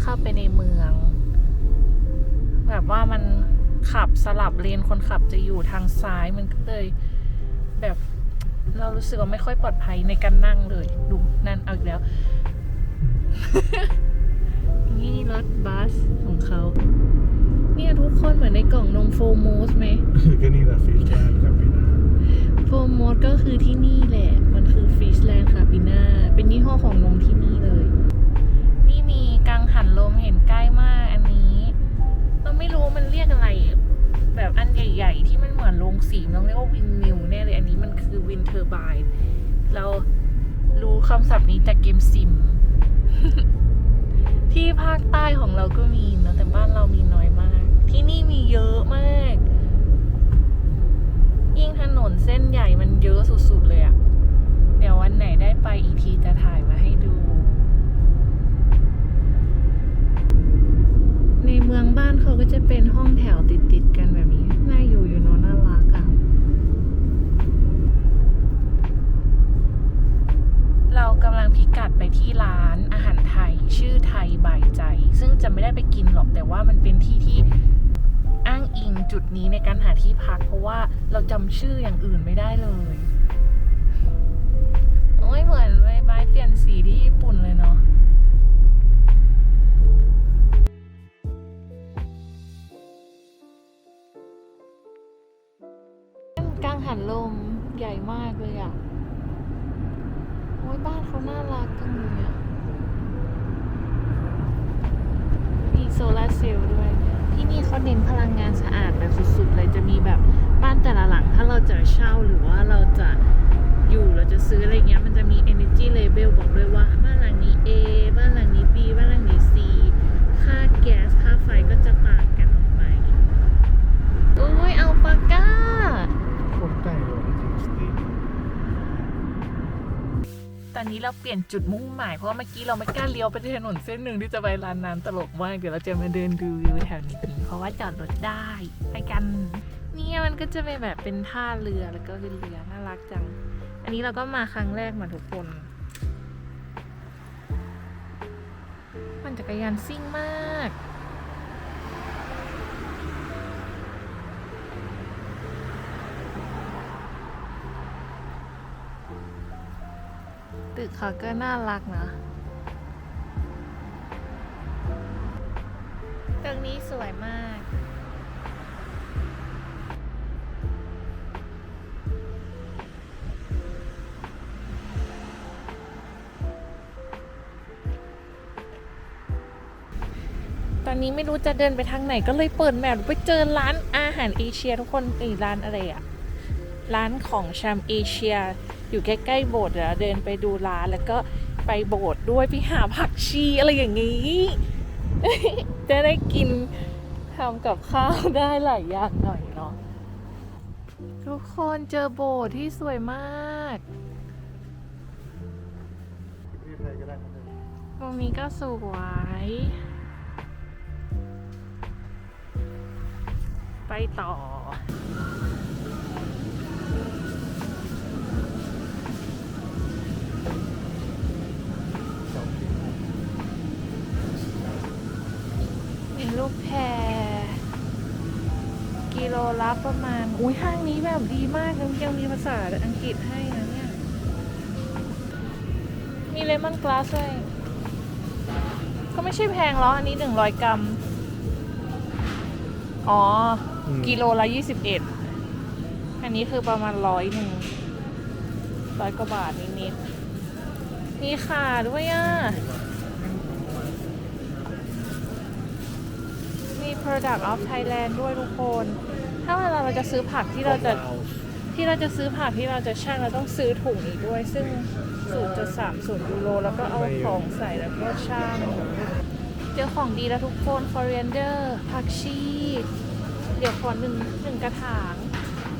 เราจะเข้าไปในเมือง แบบว่ามันขับสลับเลนคนขับจะอยู่ทางซ้ายมันก็เลยแบบเรารู้สึกว่าไม่ค่อยปลอดภัยในการนั่งเลย ดูนั่นเอาอีกแล้ว นี่รถบัสของเขาเนี่ยทุกคนเหมือนในกล่องนมโฟมูสไหมก็นี่แหละฟิชแลนด์กับปีนาโฟมดก็คือที่นี่แหละ มันคือฟิชแลนด์คาปิน่าเป็นยี่ห้อของนมที่นี่เลยนี่มีกัง หันลมเห็นใกล้มากอันนี้เราไม่รู้มันเรียกอะไร แบบอันใหญ่ ๆ ที่มันเหมือนโรงสีเราเรียกว่าวินมิลแน่เลย อันนี้มันคือวินเทอร์บายเรารู้คำศัพท์นี้จากเกมซิม ที่ภาคใต้ของเราก็มีนะแต่บ้านเรามีน้อยมาก ที่นี่มีเยอะมาก ยิ่งถนนเส้นใหญ่มันเยอะสุดๆเลยอะเดี๋ยววันไหนได้ไปอีกทีจะถ่ายมาให้ดู ในเมืองบ้านเขาก็จะเป็นห้องแถวติดๆกันแบบนี้ น่าอยู่อยู่เนอะน่ารักอะเรากำลังพิกัดไปที่ร้านอาหารไทยชื่อไทยบายใจ ซึ่งจะไม่ได้ไปกินหรอกแต่ว่ามันเป็นที่ที่อ้างอิงจุดนี้ในการหาที่พัก เพราะว่าเราจำชื่ออย่างอื่นไม่ได้เลยโอ้ยเหมือนใบไม้เปลี่ยนสีที่ญี่ปุ่นเลยเนาะ หันลมใหญ่มากเลยอะ โอ้ยบ้านเขาน่ารักจังเลยอะ มีโซลาร์เซลล์ด้วย ที่นี่เขาเน้นพลังงานสะอาดแบบสุดๆเลยจะมีแบบบ้านแต่ละหลัง ถ้าเราจะเช่าหรือว่าเราจะอยู่เราจะซื้ออะไรเงี้ย มันจะมี energy label บอกด้วยว่า บ้านหลังนี้ A บ้านหลังนี้ B บ้านหลังนี้ C ค่าแก๊สค่าไฟก็จะต่างกันออกไปโอ้ยเอาปากก้า คนใกล้เลยจริงสตี ต อนนี้เราเปลี่ยนจุดมุ่งหมายเพราะว่าเมื่อกี้เราไม่กล้าเลี้ยวไปที่ถนนเส้นหนึ่งที่จะไปร้านน้ำตลกมากเดี๋ยวเราจะมาเดินดูวิวแถวนี้เพราะว่าจอดรถได้ไปกันเนี่ยมันก็จะเป็นแบบเป็นท่าเรือแล้วก็เป็นเรือน่ารักจัง อันนี้เราก็มาครั้งแรกเหมือนทุกคนมันจักรยานซิ่งมาก ตึกเขาก็น่ารักนะตรงนี้สวยมาก ตอนนี้ไม่รู้จะเดินไปทางไหนก็เลยเปิดแมพไปเจอร้านอาหารเอเชียทุกคนไอ้ร้านอะไรอะร้านของแชมเอเชีย อยู่ใกล้ๆโบสถ์เดี๋ยวเราเดินไปดูร้านแล้วก็ไปโบสถ์ด้วยไปหาผักชีอะไรอย่างนี้ จะได้กินทำกับข้าวได้หลายอย่างหน่อยเนาะทุกคนเจอโบสถ์ที่สวยมากตรงนี้ก็สวย ไปต่อ ลละประมาณ อุ้ยห้างนี้แบบดีมากยังยังมีภาษาอังกฤษให้นะเนี่ย มีเลมอนกลาสด้วยก็ไม่ใช่แพงหรอกอันนี้หนึ่งร้อยกรัม อ๋อกิโลละยี่สิบเอ็ด อันนี้คือประมาณร้อยหนึ่งร้อยกว่าบาทนิดๆมีขาด้วยอะ มี Product of Thailand ด้วยทุกคน ถ้าเวลาเราจะซื้อผักที่เราจะที่เราจะซื้อผักที่เราจะชั่งเราต้องซื้อถุงนี้ด้วย ซึ่ง0.30ยูโรแล้วก็เอาของใส่แล้วก็ชั่งเจอของดีแล้วทุกคน coriander ผักชี เดี๋ยวขอหนึ่งหนึ่งกระถาง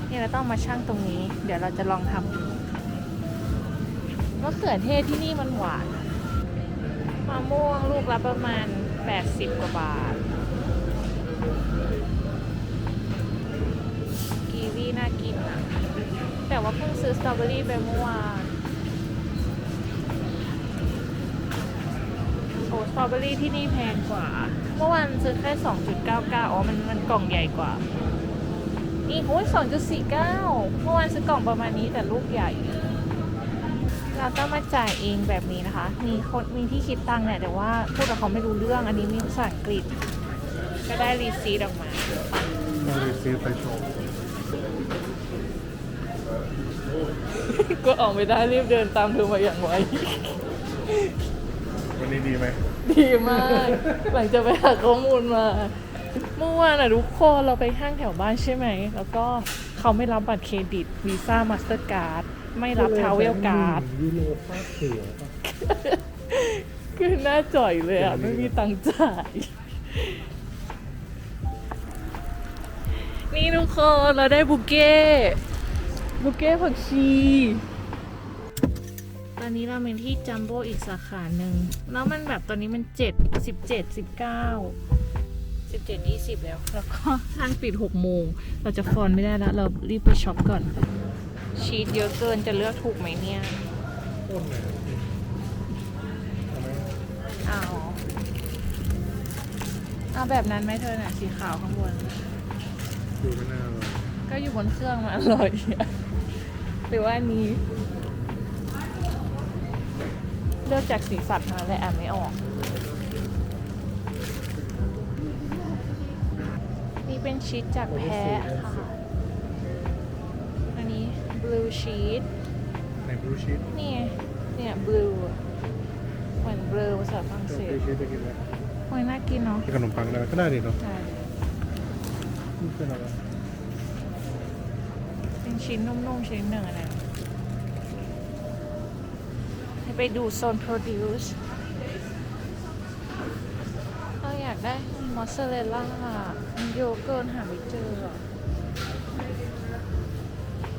เนี่ยเราต้องมาชั่งตรงนี้ เดี๋ยวเราจะลองทำดูมะเขือเทศที่นี่มันหวานมะม่วงลูกละประมาณ 80 กว่าบาท กีวีน่ากินอะแต่ว่าเพิ่งซื้อสตรอเบอรี่ไปเมื่อวานโอ้สตรอเบอรี่ที่นี่แพงกว่า เมื่อวานซื้อแค่ 2.99 อ๋อ มันมันกล่องใหญ่กว่านี่โอ้ย2.49 เมื่อวานซื้อกล่องประมาณนี้แต่ลูกใหญ่ เราต้องมาจ่ายเองแบบนี้นะคะ มีคนมีที่คิดตังค์เนี่ยแต่ว่าพูดกับเขาไม่รู้เรื่อง อันนี้มีภาษาอังกฤษ ก็ได้รีซีดออกมา ต้องรีซีไปโชว์ ก็ออกไม่ได้รีบเดินตามเธอมาอย่างไว วันนี้ดีไหมดีมาก หลังจากไปหาข้อมูลมา เมื่อวานอะทุกคนเราไปห้างแถวบ้านใช่ไหม แล้วก็เขาไม่รับบัตรเครดิตวีซ่ามาสเตอร์การ์ดไม่รับทาวเวลการ์ดยูโรฟาดเสือป่ะคือหน้าจ่อยเลยอะไม่มีตังค์จ่าย นี่ทุกคนเราได้บุกเก้ บุกเก้ผักชี ตอนนี้เราเป็นที่จัมโบ้อีกสาขาหนึ่ง แล้วมันแบบตอนนี้มันเจ็ดสิบเจ็ดสิบเก้าสิบเจ็ดยี่สิบแล้ว แล้วก็ห้างปิดหกโมง เราจะฟอนไม่ได้แล้ว เรารีบไปช็อปก่อน ชีสเยอะเกินจะเลือกถูกไหมเนี่ยโคตรเลยทำไมเอาเอาแบบนั้นไหมเธอน่ะสีขาวข้างบน ดูไม่น่าเลยก็อยู่บนเครื่องมาอร่อยอะ หรือว่าอันนี้ เลือกจากสีสันมาและอ่านไม่ออก นี่เป็นชีสจากแพะค่ะ อันนี้ blue cheese ในบลูชีสนี่ไงเนี่ย blue เหมือน blue ภาษาฝรั่งจะเศไปสชีสไปกินไหมโอ้ยน่ากินเนาะกินขนมปังได้ไหมก็ได้ดิเนาะใช่นี่ เป็นชิ้นนุ่มๆ ชิ้นหนึ่งนะให้ไปดูโซน produce เราอยากได้มอสซาเรลล่ามันโยเกินหาไม่เจอ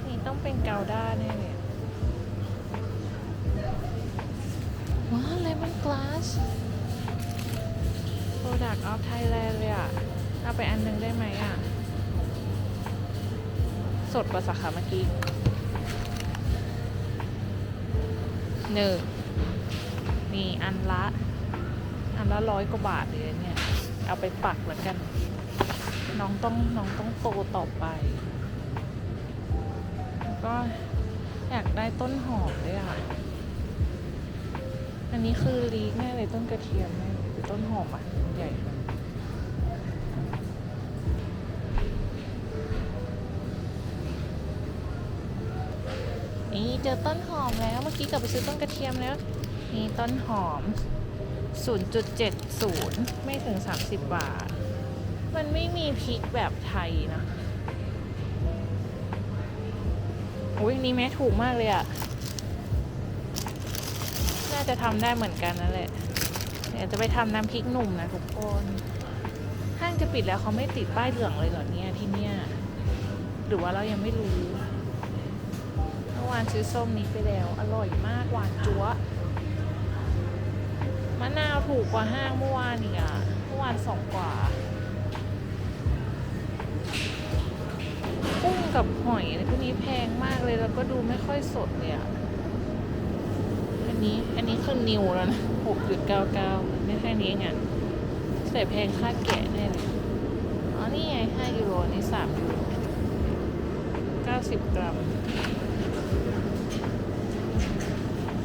นี่ต้องเป็นเกาด้าแน่เลยว้าเลมอนกลาส Product of Thailand เลยอะ เอาไปอันหนึงได้ไหมอะ สดกว่าสาขาเมื่อกี้หนึ่งมีอันละ อันละร้อยกว่าบาทเลยเนี่ย เอาไปปักเหมือนกัน น้องต้องน้องต้องโตต่อไปแล้วก็อยากได้ต้นหอมด้วยอะ อันนี้คือลีกแน่เลยต้นกระเทียมแน่หรือต้นหอมอะ ใหญ่ เจอต้นหอมแล้ว เมื่อกี้กลับไปซื้อต้นกระเทียมแล้ว นี่ต้นหอม 0.70 ไม่ถึง 30 บาท มันไม่มีพริกแบบไทยนะโอ้ยนี้แม้ถูกมากเลยอะน่าจะทำได้เหมือนกันนั่นแหละ เดี๋ยวจะไปทำน้ำพริกหนุ่มนะทุกคน ห้างจะปิดแล้วเขาไม่ติดป้ายเหลืองเลยเหรอเนี่ยที่เนี่ย หรือว่าเรายังไม่รู้ วานซื้อส้มนี้ไปแล้ว อร่อยมากหวานจั๊วะมะนาวถูกกว่าห้างเมื่อวานอีกอะเมื่อวานสองกว่ากุ้งกับหอยอะไรพวกนี้แพงมากเลยแล้วก็ดูไม่ค่อยสดเลยอะอันนี้อันนี้คือนิวแล้วนะหกจุดเก้าเก้าไม่แค่นี้ไงใส่แพงค่าแกะแน่เลยอ๋อนี่ไงห้ายูโรนนี่สามยูโรเก้าสิบกรัม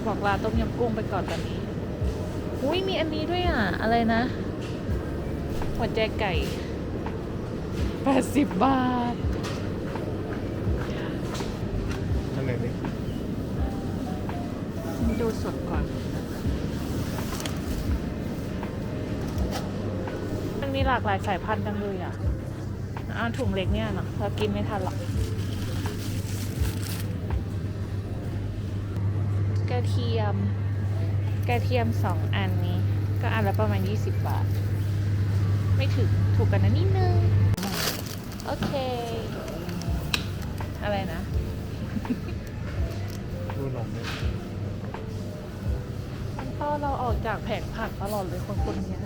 บอกลาต้มยำกุ้งไปก่อนตอนนี้อุ้ยมีอันนี้ด้วยอะ อะไรนะ หัวใจไก่ 80 บาทอันไหนนี่ดูสดก่อน มันมีหลากหลายสายพันธุ์จังเลยอะเอาถุงเล็กเนี่ยเนาะเรากินไม่ทันหรอก ก ระเทียม กระเทียมสองอันนี้ ก็อันละประมาณ 20 บาท ไม่ถึงถูกกันนะนิดนึง โอเค อะไรนะ ดูหนมเนี่ยมันฝอเราออกจากแผงผักตลอดเลยคนคนๆเนี้ย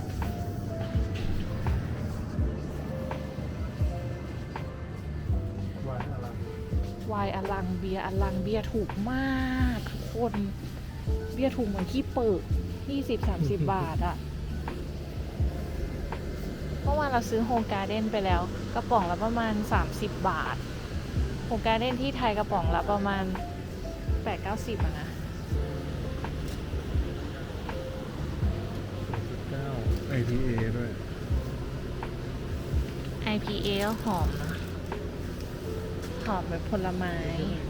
วายอะไรไวน์อลังเบียร์อลังเบียร์ถูกมากทุก คนเบียร์ถูกเหมือนที่เปิดยี่สิบสามสิบบาทอะเมื่อวานเราซื้อโฮมการ์เด้นไปแล้ว กระป๋องละประมาณ 30 บาทโฮมการ์เด้นที่ไทยกระป๋องละประมาณ 8-90อะนะเก้า IPA ด้วย IPA ก็หอมนะหอมแบบผลไม้เ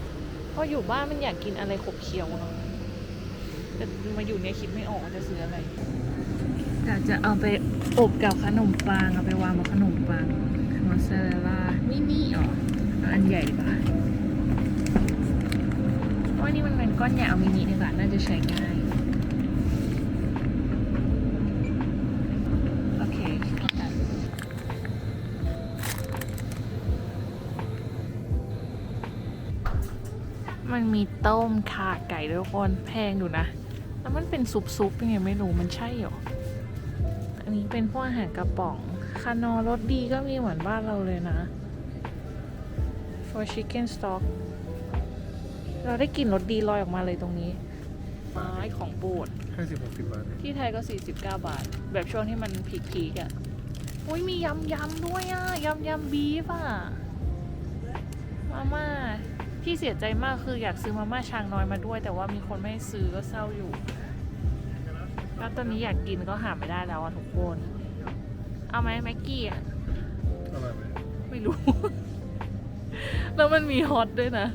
พราะอยู่บ้านมันอยากกินอะไรขบเคี้ยวเนาะแต่มาอยู่เนี่ยคิดไม่ออกว่าจะซื้ออะไรอยากจะเอาไปอบกับขนมปังเอาไปวางบนขนมปังมอสซาเรลล่ามินิอ๋อเอาอันใหญ่ดีกว่าเพราะว่านี่มันเป็นก้อนใหญ่เอามินิดีกว่าน่าจะใช้ง่าย มันมีต้มข่าไก่ด้วยทุกคนแพงอยู่นะ แล้วมันเป็นซุปๆยังไงไม่รู้มันใช่เหรอ อันนี้เป็นพวกอาหารกระป๋อง คานอรสดีก็มีเหมือนบ้านเราเลยนะ for chicken stock เราได้กลิ่นรสดีลอยออกมาเลยตรงนี้ ไม้ของโปรดห้าสิบหกสิบบาทเองที่ไทยก็ 49 บาท แบบช่วงที่มันพีคๆอะอุ้ยมียำยำด้วยอะยำยำบีฟอะมาม่า ที่เสียใจมากคืออยากซื้อมาม่าช้างน้อยมาด้วย แต่ว่ามีคนไม่ให้ซื้อก็เศร้าอยู่ แล้วตอนนี้อยากกินก็หาไม่ได้แล้วอะทุกคน เอาไหมแม็กกี้อะอร่อยไหมไม่รู้ แล้วมันมีฮอตด้วยนะ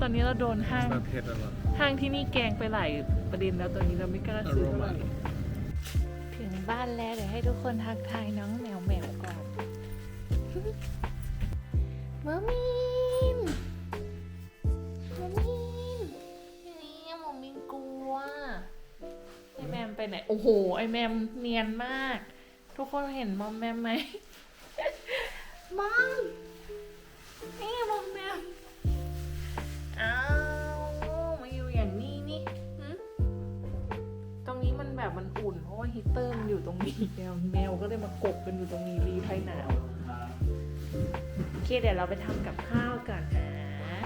ตอนนี้เราโดนห้างน้ำเผ็ดอร่อยห้างที่นี่แกงไปหลายประเด็นแล้วตอนนี้เราไม่กล้าซื้อเท่าไหร่อร่อยถึงบ้านแล้วเดี๋ยวให้ทุกคนทักทายน้องแมวแมวก่อนมอมิ ไอแมมไปไหน โอ้โห ไอแมมเนียนมาก ทุกคนเห็นมอมแมมไหมมอมนี่มอมแมมอ้าวมาอยู่อย่างนี้นี่หึตรงนี้มันแบบมันอุ่น เพราะว่าฮีตเตอร์มันอยู่ตรงนี้แมวแมวก็เลยมากบกันอยู่ตรงนี้รีไทยหนาวโอเคเดี๋ยวเราไปทำกับข้าวกันนะ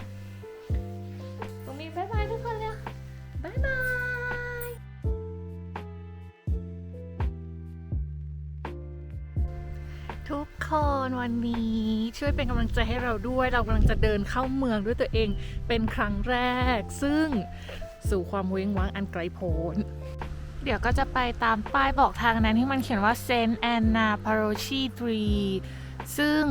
ตรงนี้บายบายทุกคนเลยบายบาย คนวันนี้ช่วยเป็นกำลังใจให้เราด้วย เรากำลังจะเดินเข้าเมืองด้วยตัวเองเป็นครั้งแรก ซึ่งสู่ความเว้งว้างอันไกลโพ้นเดี๋ยวก็จะไปตามป้ายบอกทางนั้นที่มันเขียนว่าเซนแอนนาพาโรชีทรีซึ่ง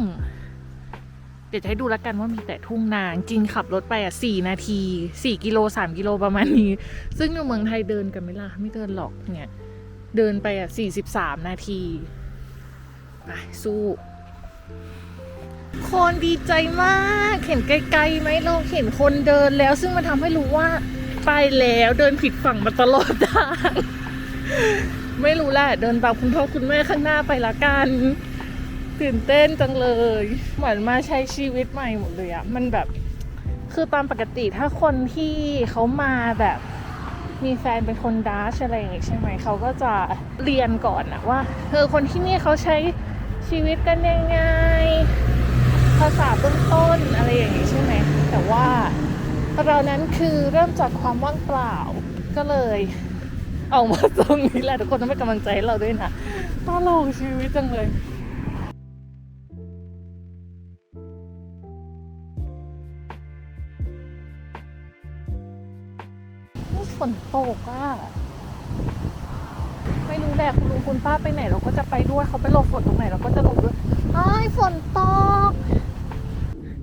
เดี๋ยวจะให้ดูแล้วกันว่ามีแต่ทุ่งนาจริงขับรถไปอะ4นาที 4 กิโล 3 กิโลประมาณนี้ ซึ่งอยู่เมืองไทยเดินกันไหมล่ะไม่เดินหรอกเนี่ย เดินไปอะ 43 นาที ไปสู้ คนดีใจมากเห็นไกลๆไหมเราเห็นคนเดินแล้ว ซึ่งมันทำให้รู้ว่าไปแล้วเดินผิดฝั่งมาตลอดทางไม่รู้แหละเดินตามคุณพ่อคุณแม่ข้างหน้าไปละกันตื่นเต้นจังเลย เหมือนมาใช้ชีวิตใหม่หมดเลยอะมันแบบคือตามปกติถ้าคนที่เขามาแบบมีแฟนเป็นคนดัชอะไรอย่างงี้ใช่ไหมเขาก็จะเรียนก่อนอะว่าเออคนที่นี่เขาใช้ ชีวิตกันยังไง ภาษาเบื้องต้นอะไรอย่างงี้ใช่ไหมแต่ว่าเรานั้นคือเริ่มจากความว่างเปล่าก็เลยออกมาตรงนี้แหละทุกคนต้องเป็นกำลังใจให้เราด้วยนะตลกชีวิตจังเลยฝนตกอะ แหละคุณลุงคุณป้าไปไหนเราก็จะไปด้วยเขาไปหลบฝนตรงไหนเราก็จะหลบด้วยอ้ายฝนตก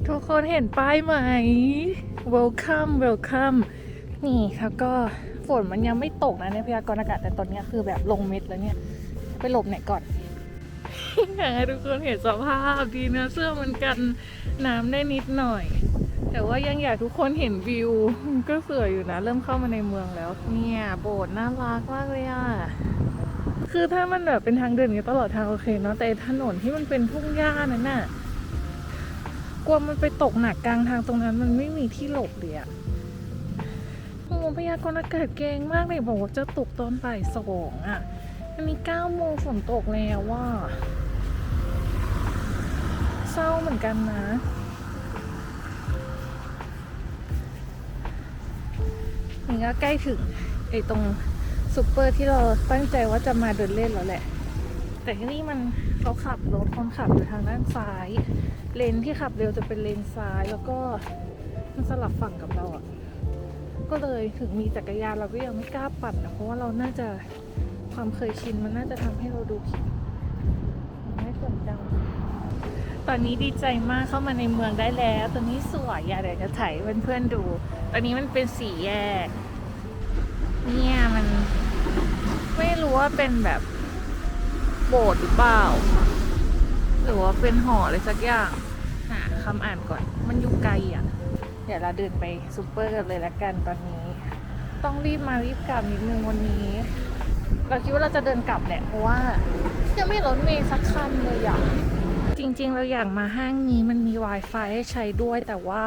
ทุกคนเห็นป้ายไหม welcome welcome นี่แล้วก็ฝนมันยังไม่ตกนะในพยากรณ์อากาศแต่ตอนนี้คือแบบลงเม็ดแล้วเนี่ย ไปหลบไหนก่อนอยากให้ทุกคนเห็นสภาพดีนะเสื้อมันกันน้ำได้นิดหน่อย แต่ว่ายังอยากทุกคนเห็นวิวมันก็สวยอยู่นะ เริ่มเข้ามาในเมืองแล้ว เนี่ยโบสถ์น่ารักมากเลยอะ คือถ้ามันแบบเป็นทางเดินอย่างนี้ตลอดทางโอเคเนาะแต่ถนนที่มันเป็นทุ่งหญ้านั่นน่ะกลัวมันไปตกหนักกลางทางตรงนั้น มันไม่มีที่หลบเลยอะงพยากรณ์อากาศเก่งมากเลยบอกว่าจะตกตอนบ่ายสองอะอันนี้เก้าโมงฝนตกแล้วว่าเศร้าเหมือนกันนะนี่ก็ใกล้ถึงไอ้ตรง ซูเปอร์ที่เราตั้งใจว่าจะมาเดินเล่นแล้วแหละ แต่ที่นี่มันเขาขับรถคนขับอยู่ทางด้านซ้าย เลนที่ขับเร็วจะเป็นเลนซ้ายแล้วก็มันสลับฝั่งกับเราอะก็เลยถึงมีจักรยานเราก็ยังไม่กล้าปั่นนะเพราะว่าเราน่าจะความเคยชินมันน่าจะทำให้เราดูผิดไม่สนจังตอนนี้ดีใจมากเข้ามาในเมืองได้แล้ว ตอนนี้สวยอะเดี๋ยวจะถ่ายเพื่อนๆดู ตอนนี้มันเป็นสีแยก เนี่ยมันไม่รู้ว่าเป็นแบบโบสถ์หรือเปล่า หรือว่าเป็นหออะไรสักอย่าง หาคำอ่านก่อน มันอยู่ไกลอะ เดี๋ยวเราเดินไปซูเปอร์กันเลยละกันตอนนี้ ต้องรีบมารีบกลับนิดนึงวันนี้ เราคิดว่าเราจะเดินกลับแหละเพราะว่ายังไม่รถเมล์สักคันเลยอะจริงๆ เราอยากมาห้างนี้มันมี Wi-Fi ให้ใช้ด้วยแต่ว่า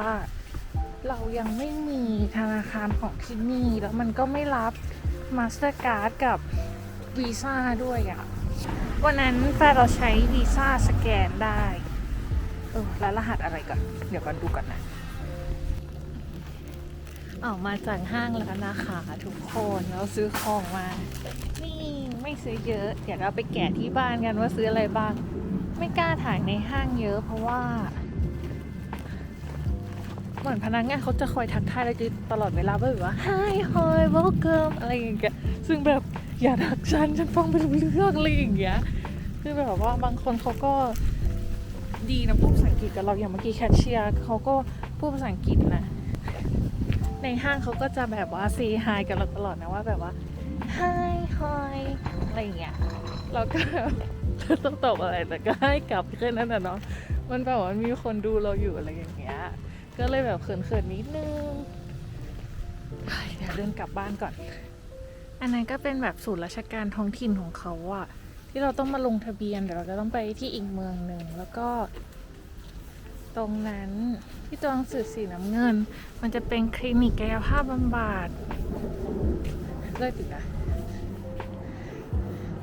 เรายังไม่มีธนาคารของที่นี่ แล้วมันก็ไม่รับ Mastercard กับ Visa ด้วยอะ่ะ วันนั้นแฟนเราใช้ Visa สแกนได้ เออ แล้วรหัสอะไรก่อน เดี๋ยวก่อนดูก่อนนะออกมาจากห้างแล้วนะคะทุกคนเราซื้อของมา นี่ไม่ซื้อเยอะ เดี๋ยวเราไปแกะที่บ้านกันว่าซื้ออะไรบ้าง ไม่กล้าถ่ายในห้างเยอะเพราะว่า เหมือนพนักงานเขาจะคอยทักทายเราตลอดเวลาแบบว่า Hi Hi welcome อะไรอย่างเงี้ยซึ่งแบบอย่าทักฉันฉันฟังไม่รู้เรื่องอะไรอย่างเงี้ยคือแบบว่าบางคนเขาก็ดีนะพูดภาษาอังกฤษกับเราอย่างเมื่อกี้แคชเชียร์เขาก็พูดภาษาอังกฤษนะ ในห้างเขาก็จะแบบว่า say hi กับเราตลอดนะว่าแบบว่า Hi Hi อะไรอย่างเงี้ยเราก็ต้องตอบอะไรแต่ก็ให้กลับแค่นั้นนะเนาะมันแบบว่ามีคนดูเราอยู่อะไรอย่างเงี้ย ก็เลยแบบเขินๆนิดนึงเฮ้ยเดี๋ยวเดินกลับบ้านก่อน อันนั้นก็เป็นแบบศูนย์ราชการท้องถิ่นของเขาอะที่เราต้องมาลงทะเบียนเดี๋ยวเราจะต้องไปที่อีกเมืองหนึ่งแล้วก็ ตรงนั้นที่ตัวหนังสือสีน้ำเงิน มันจะเป็นคลินิกกายภาพบำบัดเลิกติดนะ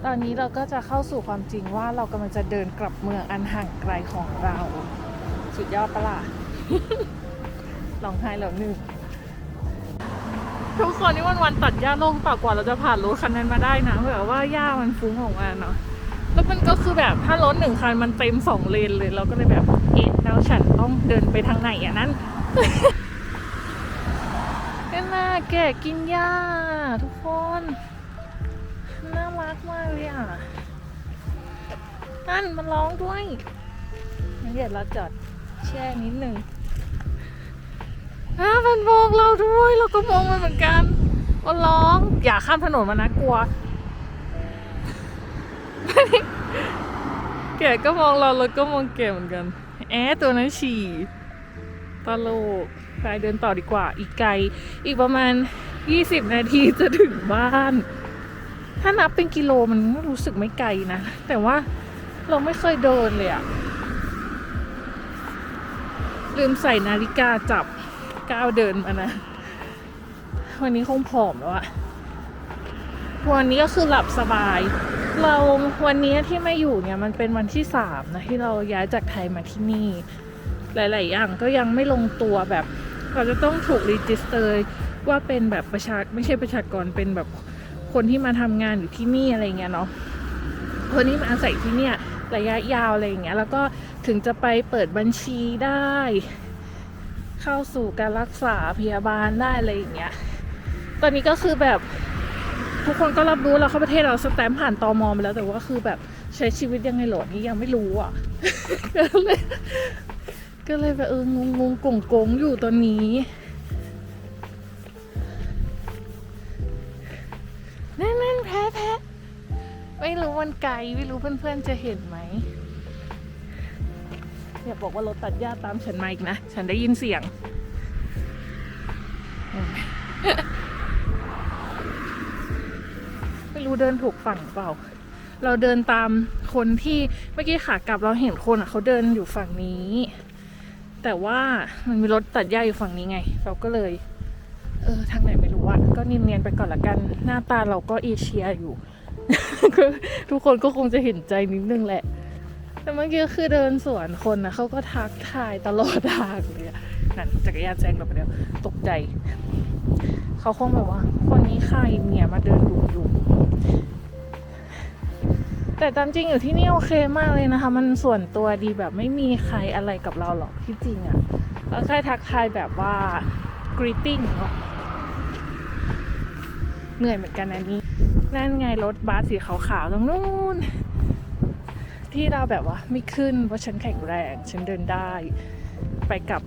ตอนนี้เราก็จะเข้าสู่ความจริงว่าเรากำลังจะเดินกลับเมืองอันห่างไกลของเรา สุดยอดปะล่ะ ร้องไห้แล้วหนึ่งทุกคนนี่วันวันตัดหญ้าโล่งเปล่ากว่าเราจะผ่านรถคันนั้นมาได้นะแบบว่าหญ้ามันฟุ้งออกมาเนาะแล้วมันก็คือแบบถ้ารถหนึ่งคันมันเต็มสองเลนเลยเราก็เลยแบบเอ๊ะแล้วฉันต้องเดินไปทางไหนอะนั่นก็น่าแกกินหญ้าทุกคนน่ารักมากเลยอะนั่นมันร้องด้วยงั้นเดี๋ยวเราจอดแช่นิดหนึ่ง อะมันมองเราด้วยเราก็มองมันเหมือนกันมันร้อง อย่าข้ามถนนมานะกลัวแกก็มองเราเราก็มองแกเหมือนกัน แอะตัวนั้นฉี่ตลกไปเดินต่อดีกว่า อีกไกล อีกประมาณ 20 นาทีจะถึงบ้าน ถ้านับเป็นกิโลมันรู้สึกไม่ไกลนะ แต่ว่าเราไม่เคยเดินเลยอะลืมใส่นาฬิกาจับ ก้าวเดินมานะ วันนี้คงผอมแล้วอะวันนี้ก็คือหลับสบาย เราวันนี้ที่ไม่อยู่เนี่ยมันเป็นวันที่สามนะที่เราย้ายจากไทยมาที่นี่ หลาย ๆ อย่างก็ยังไม่ลงตัวแบบ เราจะต้องถูกรีจิสเตอร์ว่าเป็นแบบประชาไม่ใช่ประชากรเป็นแบบคนที่มาทำงานอยู่ที่นี่อะไรเงี้ยเนาะคนที่มาอาศัยที่เนี่ยระยะยาวอะไรอย่างเงี้ยแล้วก็ถึงจะไปเปิดบัญชีได้ เข้าสู่การรักษาพยาบาลได้อะไรอย่างเงี้ย ตอนนี้ก็คือแบบทุกคนก็รับรู้แล้วเข้าประเทศเราสแตมผ่านตอมอมาแล้วแต่ว่าคือแบบใช้ชีวิตยังไงหลดนี้ยังไม่รู้อะ ก็เลยก็เลยแบบเอองงงๆกงกงอยู่ตอนนี้นั่นนั่นแพ้แพ้ไม่รู้มันไกล ไม่รู้เพื่อนๆจะเห็นไหม อย่าบอกว่ารถตัดหญ้าตามฉันมาอีกนะ ฉันได้ยินเสียง ไม่รู้เดินถูกฝั่งเปล่า เราเดินตามคนที่เมื่อกี้ขากลับเราเห็นคนอะเขาเดินอยู่ฝั่งนี้ แต่ว่ามันมีรถตัดหญ้าอยู่ฝั่งนี้ไง เราก็เลย เออทางไหนไม่รู้อะก็เนียนๆไปก่อนละกัน หน้าตาเราก็เอเชียอยู่ ทุกคนก็คงจะเห็นใจนิดนึงแหละ แต่เมื่อกี้คือเดินสวนคนนะเขาก็ทักทายตลอดทางเลยนั่นจักรยานแซงเราไปแล้วตกใจ เขาคงแบบว่า คนนี้ใครเนี่ยมาเดินดูอยู่ แต่ตามจริงอยู่ที่นี่โอเคมากเลยนะคะ มันส่วนตัวดีแบบไม่มีใครอะไรกับเราหรอกที่จริงอะก็แค่ทักทายแบบว่า greeting เนาะเหนื่อยเหมือนกันอันนี้ นั่นไงรถบัสสีขาวๆตรงนู้น ที่เราแบบว่าไม่ขึ้นเพราะฉันแข็งแรง ฉันเดินได้ ไปกับ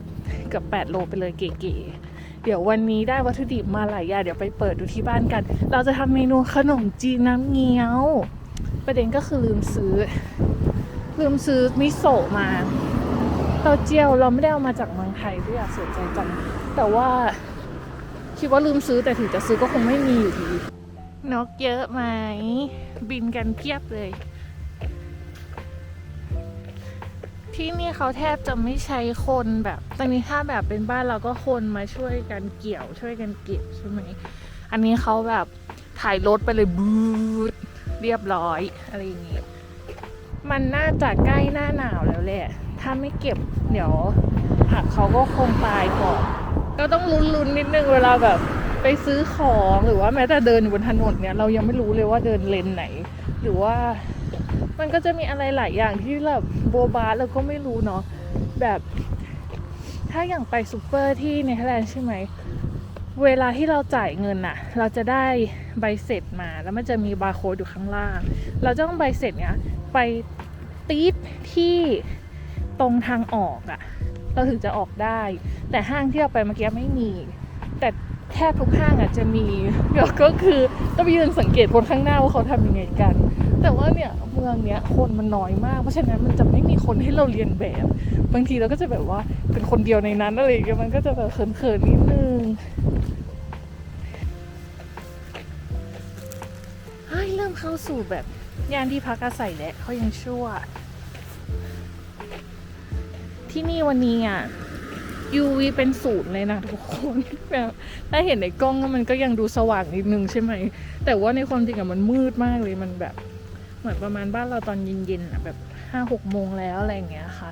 เกือบ8โลไปเลยเก๋ๆเดี๋ยววันนี้ได้วัตถุดิบมาหลายอย่างเดี๋ยวไปเปิดดูที่บ้านกัน เราจะทำเมนูขนมจีนน้ำเงี้ยว ประเด็นก็คือลืมซื้อ ลืมซื้อมิโซะมาเต้าเจี้ยวเราไม่ได้เอามาจากเมืองไทยด้วยอยากเสียใจจังแต่ว่าคิดว่าลืมซื้อแต่ถึงจะซื้อก็คงไม่มีอยู่ดีนกเยอะไหม บินกันเพียบเลย ที่นี่เขาแทบจะไม่ใช้คนแบบตอนนี้ถ้าแบบเป็นบ้านเราก็คนมาช่วยกันเกี่ยวช่วยกันเก็บใช่ไหมอันนี้เขาแบบถ่ายรถไปเลยบูดเรียบร้อยอะไรอย่างงี้มันน่าจะใกล้หน้าหนาวแล้วแหละ ถ้าไม่เก็บเดี๋ยวผักเขาก็คงตายก่อน ก็ต้องลุ้นๆนิดนึงเวลาแบบไปซื้อของหรือว่าแม้แต่เดินอยู่บนถนนเนี่ยเรายังไม่รู้เลยว่าเดินเลนไหน หรือว่า มันก็จะมีอะไรหลายอย่างที่แบบโบบาเราก็ไม่รู้เนาะแบบถ้าอย่างไปซูเปอร์ที่เนเธอร์แลนด์ใช่ไหม เวลาที่เราจ่ายเงินอะเราจะได้ใบเสร็จมาแล้วมันจะมีบาร์โค้ดอยู่ข้างล่าง เราจะต้องใบเสร็จเนี้ยไปตีดที่ตรงทางออกอะเราถึงจะออกได้ แต่ห้างที่เราไปเมื่อกี้ไม่มี แต่แทบทุกห้างอะจะมีแล้วก็คือต้องไปยืนสังเกตคนข้างหน้าว่าเขาทำยังไงกัน แต่ว่าเนี่ยเมืองเนี้ยคนมันน้อยมาก เพราะฉะนั้นมันจะไม่มีคนให้เราเรียนแบบ บางทีเราก็จะแบบว่าเป็นคนเดียวในนั้นอะไรอย่างเงี้ยมันก็จะแบบเขินๆนิดนึงเฮ้ยเริ่มเข้าสู่แบบย่านที่พักอาศัยแล้วเขายังชั่ว ที่นี่วันนี้อะ UV เป็นศูนย์เลยนะทุกคนแบบถ้าเห็นในกล้องก็มันก็ยังดูสว่างนิดนึงใช่ไหม แต่ว่าในความจริงอะมันมืดมากเลยมันแบบ เหมือนประมาณบ้านเราตอนเย็นๆอะแบบห้าหกโมงแล้วอะไรอย่างเงี้ยค่ะ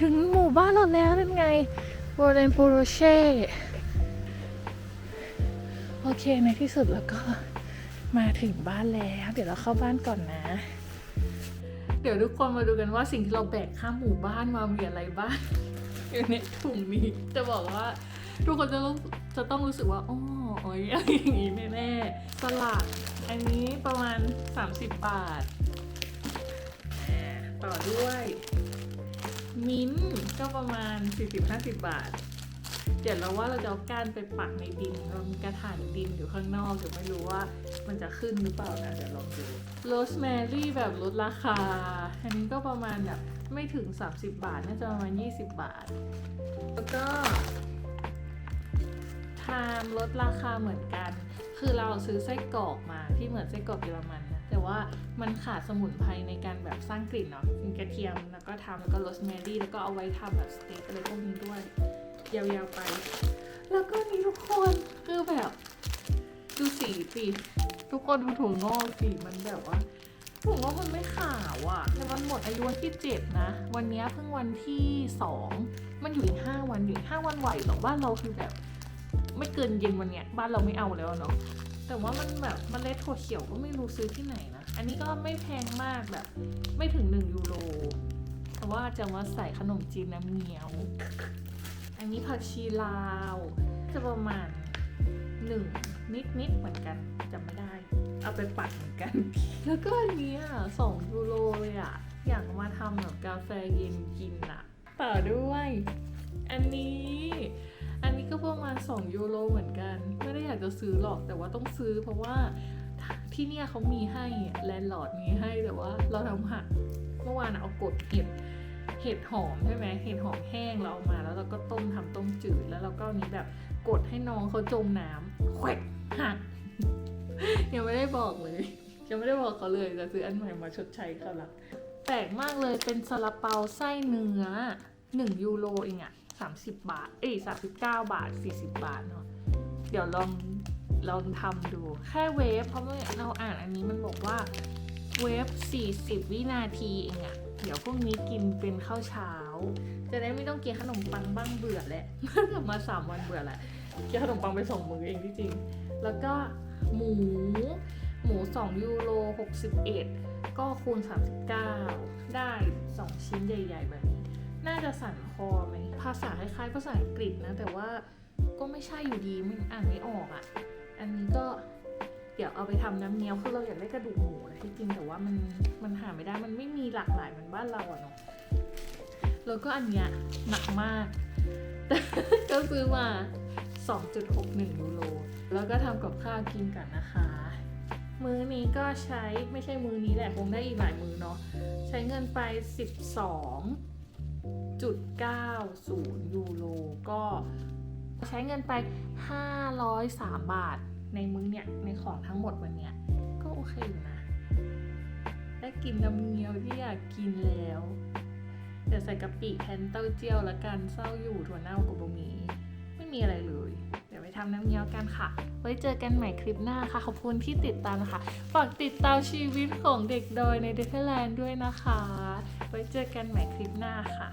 ถึงหมู่บ้านเราแล้วนั่นไงโบเรนโปโรเช่โอเคในที่สุดแล้วก็มาถึงบ้านแล้ว เดี๋ยวเราเข้าบ้านก่อนนะ เดี๋ยวทุกคนมาดูกันว่าสิ่งที่เราแบกข้ามหมู่บ้านมามีอะไรบ้างอยู่ในถุงนี้จะบอกว่า ทุกคนจะต้องจะต้องรู้สึกว่าอ๋อโอ้ยอะไรอย่างงี้แน่ๆสลัด อันนี้ประมาณ 30 บาทอ่าต่อด้วย มิ้นก็ประมาณ 40-50 บาท เดี๋ยวเราว่าเราจะเอาก้านไปปักในดินเรามีกระถางดินอยู่ข้างนอกเดี๋ยวไม่รู้ว่ามันจะขึ้นหรือเปล่านะเดี๋ยวลองดูโรสแมรี่แบบลดราคา อันนี้ก็ประมาณแบบไม่ถึง 30 บาท น่าจะประมาณ 20 บาท แล้วก็ไทม์ลดราคาเหมือนกัน คือเราซื้อไส้กรอกมาที่เหมือนไส้กรอกเยอรมันนะแต่ว่ามันขาดสมุนไพรในการแบบสร้างกลิ่นเนาะมีกระเทียมแล้วก็ทำแล้วก็โรสแมรี่แล้วก็เอาไว้ทำแบบสเต็กอะไรพวกนี้ด้วย ยาวๆไป แล้วก็นี่ทุกคนคือแบบดูสีสิทุกคนดูถุงงอกสีมันแบบว่าถุงงอกมันไม่ขาวอะ่ะแต่มันหมดอายุวันที่เจ็ดนะ วันนี้เพิ่งวันที่สองมันอยู่อีกห้าวันอยู่อีกห้าวันไหวหรอบ้านเราคือแบบ ไม่เกินเย็นวันเนี้ยบ้านเราไม่เอาแล้วเนาะแต่ว่ามันแบบเมล็ดถั่วเขียวก็ไม่รู้ซื้อที่ไหนนะ อันนี้ก็ไม่แพงมากแบบ ไม่ถึงหนึ่งยูโรแต่ว่าจะมาใส่ขนมจีนน้ำเงี้ยว อันนี้ผักชีลาว จะประมาณหนึ่งนิดนิดเหมือนกันจำไม่ได้ เอาไปปัดเหมือนกัน แล้วก็อันนี้ยสองยูโรเลยอะ อยากมาทำแบบกาแฟเย็นกินอะ ต่อด้วย อันนี้ อันนี้ก็ประมาณ2ยูโรเหมือนกัน ไม่ได้อยากจะซื้อหรอกแต่ว่าต้องซื้อ เพราะว่าที่เนี่ยเขามีให้แลนด์ลอร์ดมีให้แต่ว่า เราทำหักเมื่อวานเอากดเก็บเห็ดหอมใช่ไหมเห็ดหอมแห้งเราเอามา แล้วเราก็ต้มทำต้มจืดแล้วเราก็านี้แบบกดให้น้องเขาจมน้ำแขวกหักยังไม่ได้บอกเลยยังไม่ได้บอกเขาเลยจะซื้ออันใหม่มาชดใช้เขาละแปลกมากเลยเป็นซาลาเปาไส้เนื้อ หนึ่งยูโรเองอะสามสิบบาท เอ้ยสามสิบเก้าบาทสี่สิบบาทเนาะ เดี๋ยวลองลองทำดู แค่เวฟเพราะว่าเราอ่านอันนี้มันบอกว่าเวฟ 40 วินาทีเองอะเดี๋ยวพรุ่งนี้กินเป็นข้าวเช้า จะได้ไม่ต้องกินขนมปังบ้างเบื่อแหละทำมาสามวันเบื่อแหละกินขนมปังไปสองมื้อเองที่จริง แล้วก็หมู หมู 2 ยูโร 61 ก็คูณ 39 ได้ 2 ชิ้นใหญ่ ๆ แบบนี้ น่าจะสั่นคอไหม ภาษาคล้ายๆภาษาอังกฤษนะ แต่ว่าก็ไม่ใช่อยู่ดีมันอ่านไม่ออกอะ่ะ อันนี้ก็เดี๋ยวเอาไปทำน้ำเงี้ยวคือเราอยากได้กระดูกหมูนะที่จริงแต่ว่ามันมันหาไม่ได้มันไม่มีหลากหลายเหมือนบ้านเราอะเนาะแล้วก็อันเนี้ยหนักมากก็ซื้อมา 2.61ยูโรแล้วก็ทำกับข้าวกินกันนะคะ มื้อนี้ก็ใช้ไม่ใช่มื้อนี้แหละคงได้อีกหลายมื้อเนาะใช้เงินไป 1.90 ยูโรก็ใช้เงินไป 503 บาทในมื้อเนี่ย ในของทั้งหมดวันเนี้ย ก็โอเคอยู่นะ ได้กินน้ำเงี้ยวที่อยากกินแล้ว เดี๋ยวใส่กะปิแทนเต้าเจี้ยวละกันเศร้าอยู่ถั่วเน่ากับบะหมี่ไม่มีอะไรเลย เดี๋ยวไปทำน้ำเงี้ยวกันค่ะ ไว้เจอกันใหม่คลิปหน้าค่ะ ขอบคุณที่ติดตามนะคะ ฝากติดตามชีวิตของเด็กดอยในเดนเทอร์แลนด์ด้วยนะคะ ไว้เจอกันใหม่คลิปหน้าค่ะ